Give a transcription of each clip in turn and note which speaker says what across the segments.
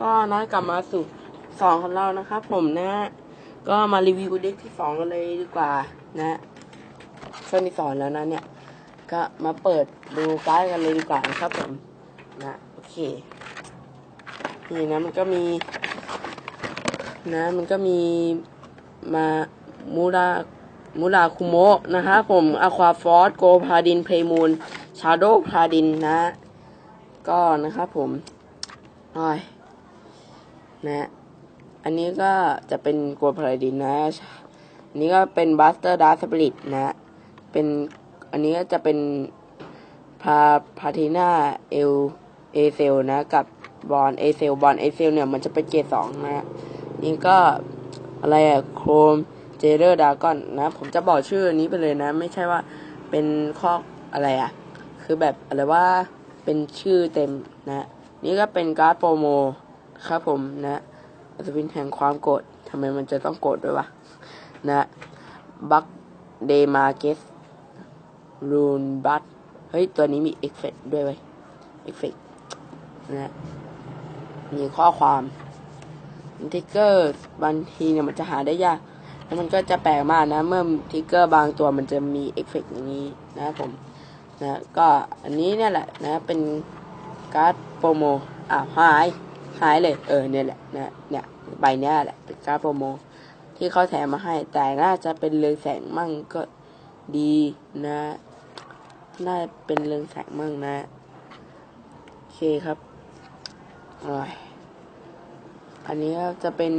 Speaker 1: ก็นะกลับมาสู่สองของเรานะครับ ผมนะ ก็มารีวิวเด็กที่สองกันเลยดีกว่านะช่วงที่สอนแล้วนะเนี่ย ก็มาเปิดดูการ์ดกันเลยดีกว่านะครับผมนะโอเคนี่นะมันก็มี นะ มันก็มีมามูรามูราคุโมะนะครับผมอะควาฟอร์สโกพาดินเพลมูนชาโดพาดินนะ ก็นะครับผมอ้อย นะอันนี้ก็จะเป็นโกพาดินนะอันนี้ก็เป็นบัสเตอร์ดาร์สปริตนะ เป็นอันนี้ก็จะเป็นพาพาทีนาเอลเอเซลนะกับบอลเอเซลบอลเอเซลเนี่ยมันจะเป็นเกรดสองนะนี่ก็อะไรอะโครมเจเดอร์ดากอนนะ ผมจะบอกชื่ออันนี้ไปเลยนะ ไม่ใช่ว่าเป็นข้ออะไรอะคือแบบอะไรว่าเป็นชื่อเต็มนะ นี่ก็เป็นการ์ดโปรโม ครับผมนะอัศวินแห่งความโกรธทำไมมันจะต้องโกรธด้วยวะนะบัคเดมาเกสรูนบัตเฮ้ย ตัวนี้มีเอฟเฟกด้วยเว้ยเอฟเฟกนะมีข้อความทิกเกอร์บางทีเนี่ยมันจะหาได้ยาก แล้วมันก็จะแปลกมากนะ เมื่อทิกเกอร์บางตัวมันจะมีเอฟเฟกอย่างนี้นะครับผมนะก็อันนี้เนี่ยแหละนะเป็นการ์ดโปรโมอ่าวหาย หายเลย เออเนี่ยแหละนะเนี่ยใบเนี้ยแหละเป็นการโปรโมที่เขาแถมมาให้ แต่น่าจะเป็นเรืองแสงมั่งก็ดีนะ น่าเป็นเรืองแสงมั่งนะโอเคครับอ้อยอันนี้จะเป็น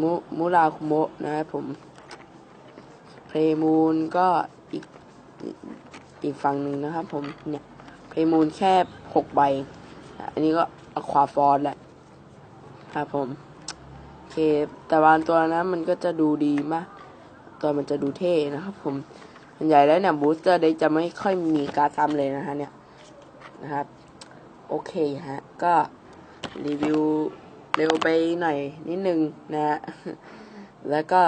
Speaker 1: มุมุราคุโมะนะครับผม เพลมูนก็อีกอีกอีกฝั่งหนึ่งนะครับผมเนี่ย เพลมูนแค่หกใบ อันนี้ก็อควาฟอร์แหละ ครับผมโอเค แต่บางตัวนะมันก็จะดูดีมากตัวมันจะดูเท่นะครับ ผมส่วนใหญ่แล้วเนี่ยบูสเตอร์เด็กจะไม่ค่อยมีการซ้ำเลยนะฮะเนี่ยนะครับ โอเคฮะ ก็รีวิวเร็วไปหน่อยนิดนึงนะฮะ แล้วก็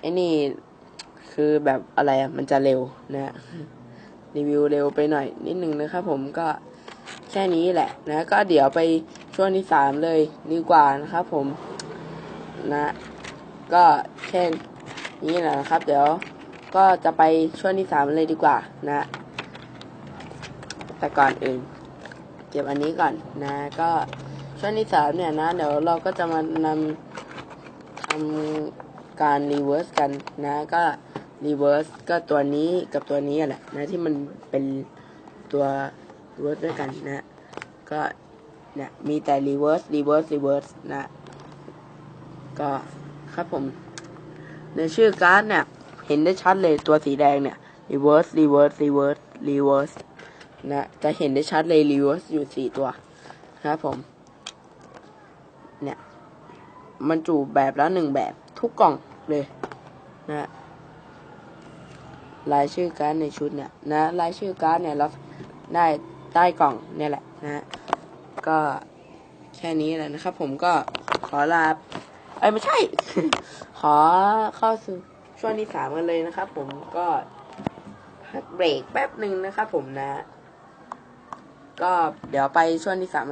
Speaker 1: ไอ้นี่คือแบบอะไรอะมันจะเร็วนะฮะรีวิวเร็วไปหน่อยนิดนึงนะครับผมก็ แค่นี้แหละนะ ก็เดี๋ยวไปช่วงที่สามเลยดีกว่านะครับผมนะ ก็แค่นี้แหละนะครับ เดี๋ยวก็จะไปช่วงที่สามเลยดีกว่านะ แต่ก่อนอื่นเก็บอันนี้ก่อนนะ ก็ช่วงที่สามเนี่ยนะ เดี๋ยวเราก็จะมานำทำการรีเวิร์สกันนะ ก็รีเวิร์สก็ตัวนี้กับตัวนี้แหละนะที่มันเป็นตัว เวิร์สด้วยกันนะก็เนี่ยมีแต่รีเวิร์สรีเวิร์สรีเวิร์สนะก็ครับผม ในชื่อการ์ดเนี่ย เห็นได้ชัดเลยตัวสีแดงเนี่ย reverse reverse reverse reverse นะจะเห็นได้ชัดเลย reverse อยู่สี่ตัวครับผม เนี่ย มันจูแบบละหนึ่งแบบทุกกล่องเลยนะรายชื่อการ์ดในชุดเนี่ยนะรายชื่อการ์ดเนี่ยเราได้ ใต้กล่องเนี่ยแหละนะก็แค่นี้แหละนะครับ ผมก็ขอลาไอ้ไม่ใช่ ขอเข้าสู่ช่วงที่สามกันเลยนะครับ ผมก็พักเบรกแป๊บหนึ่งนะครับ ผมนะ ก็เดี๋ยวไปช่วงที่สามกัน